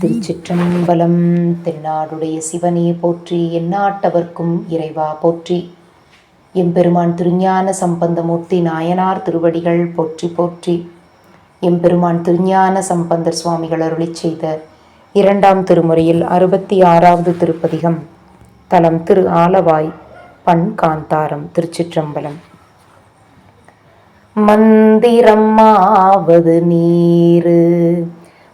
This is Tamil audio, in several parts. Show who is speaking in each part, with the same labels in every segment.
Speaker 1: திருச்சிற்றம்பலம் தென்னாடுடைய சிவனே போற்றி எந்நாட்டவர்க்கும் இறைவா போற்றி. எம்பெருமான் திருஞான சம்பந்தமூர்த்தி நாயனார் திருவடிகள் போற்றி போற்றி. எம்பெருமான் திருஞான சம்பந்தர் சுவாமிகள் அருளி செய்த இரண்டாம் திருமுறையில் அறுபத்தி ஆறாவது திருப்பதிகம் தலம் திரு ஆலவாய் பண் காந்தாரம் திருச்சிற்றம்பலம். மந்திரமாவது நீரு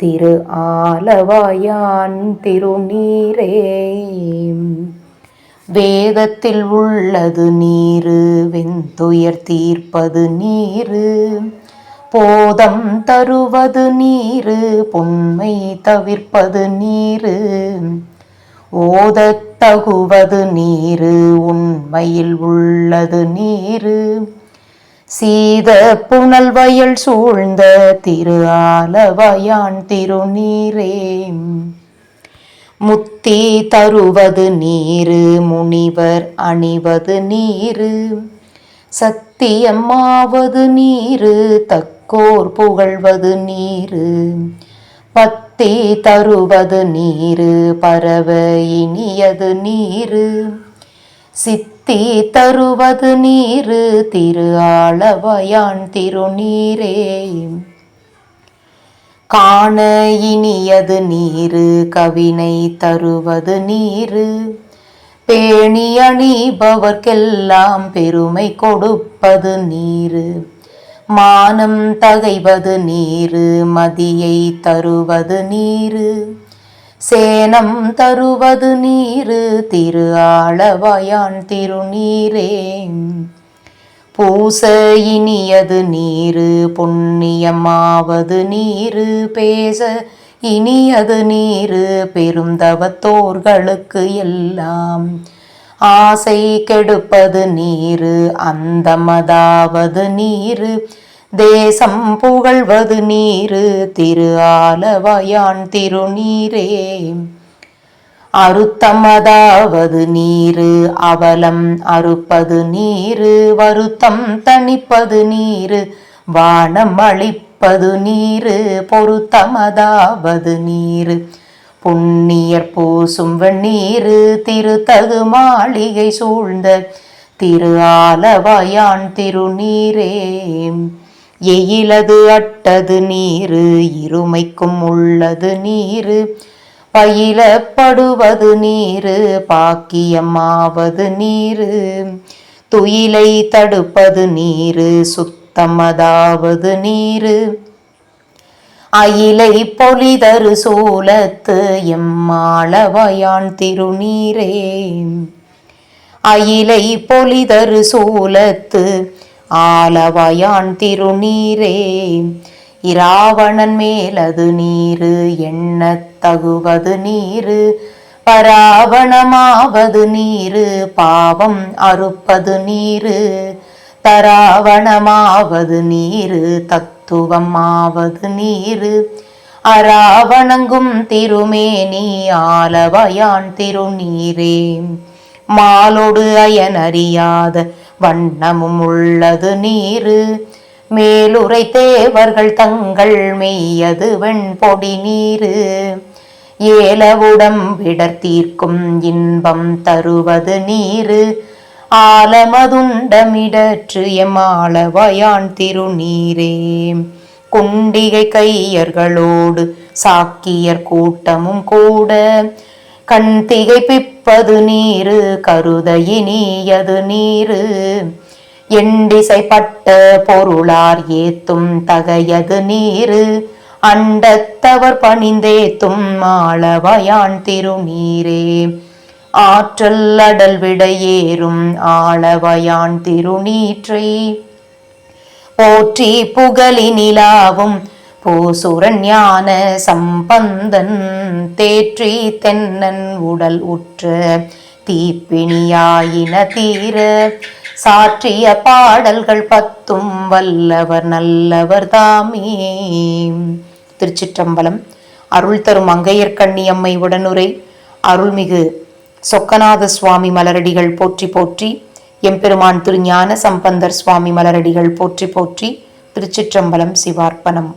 Speaker 1: திரு ஆலவாயான் திருநீரே. வேதத்தில் உள்ளது நீரு வெந்துயர் தீர்ப்பது நீரு. போதம் தருவது நீரு பொன்மை தவிர்ப்பது நீரு. ஓதத் தகுவது நீரு உண்மையில் உள்ளது நீரு. சீத புனல் வயல் சூழ்ந்த திரு ஆலவயான் திருநீரே. முத்தி தருவது நீரு முனிவர் அணிவது நீரு. சத்தியம்மாவது நீரு தக்கோர் புகழ்வது நீரு. பத்தி தருவது நீரு பரவ இனியது நீரு. சித்த தருவது நீரு திரு ஆளவயான் திருநீரே. காண இனியது நீரு கவினை தருவது நீரு. பேணி அணிபவர்க்கெல்லாம் பெருமை கொடுப்பது நீரு. மானம் தகைவது நீரு மதியை தருவது நீரு. சேனம் தருவது நீரு திரு ஆளவயான் திருநீரே. பூச இனியது நீரு புண்ணியமாவது நீரு பேச இனியது நீரு பெருந்தவத்தோர்களுக்கு எல்லாம். ஆசை கெடுப்பது நீரு அந்தமதாவது நீரு தேசம் புகழ்வது நீரு திரு ஆலவயான் திருநீரே. அறுத்தமதாவது நீரு அவலம் அறுப்பது நீரு வருத்தம் தணிப்பது நீரு வானம் அழிப்பது நீரு பொருத்தமதாவது நீரு. புண்ணியர் பூசும் வெண்ணீரு திருத்தகு மாளிகை சூழ்ந்த திரு ஆலவயான் திருநீரே. எயிலது அட்டது நீரு இருமைக்கும் உள்ளது நீரு. பயிலப்படுவது நீரு பாக்கியமாவது நீரு. துயிலை தடுப்பது நீரு சுத்தமதாவது நீரு. அயிலை பொலிதரு சூலத்து எம்மாளவயான் திருநீரே. அயிலை பொலிதரு சூலத்து ஆலவயான் திருநீரே. இராவணன் மேலது நீரு எண்ணத் தகுவது நீரு. பராவணமாவது நீரு பாவம் அறுப்பது நீரு. தராவணமாவது நீரு தத்துவமாவது நீரு. அராவணங்கும் திருமேனி ஆலவயான் திருநீரே. மாலொடு அயனறியாத வண்ணமும் உள்ளது நீரு. மேலுரை தேவர்கள் தங்கள் மெய்யது வெண்பொடி நீரு. ஏலவுடம் விடர்த்தீர்க்கும் இன்பம் தருவது நீரு. ஆலமதுண்டமிடற்று எமாளவயான் திருநீரே. குண்டிகை கையர்களோடு சாக்கியர் கூட்டமும் கூட. கண் திகைப்பிப்பது நீரு கருதையினியது நீரு. எண்டிசைப்பட்ட பொருளார் ஏத்தும் தகையது நீரு. அண்டத்தவர் பணிந்தேத்தும் ஆளவயான் திருநீரே. ஆற்றல் அடல் விடையேறும் ஆளவயான் திருநீற்றை. போற்றி புகழி நிலாவும் பூசுரஞான சம்பந்தன் தேற்றி தென்னன் உடல் உற்ற தீப்பிணியாயின தீர சாற்றிய பாடல்கள் பத்தும் வல்லவர் நல்லவர் தாமே. திருச்சிற்றம்பலம். அருள் தரும் அங்கையர்கண்ணியம்மை உடனுரை. அருள்மிகு சொக்கநாத சுவாமி மலரடிகள் போற்றி போற்றி. எம்பெருமான் திருஞான சம்பந்தர் சுவாமி மலரடிகள் போற்றி போற்றி. திருச்சிற்றம்பலம் சிவார்ப்பணம்.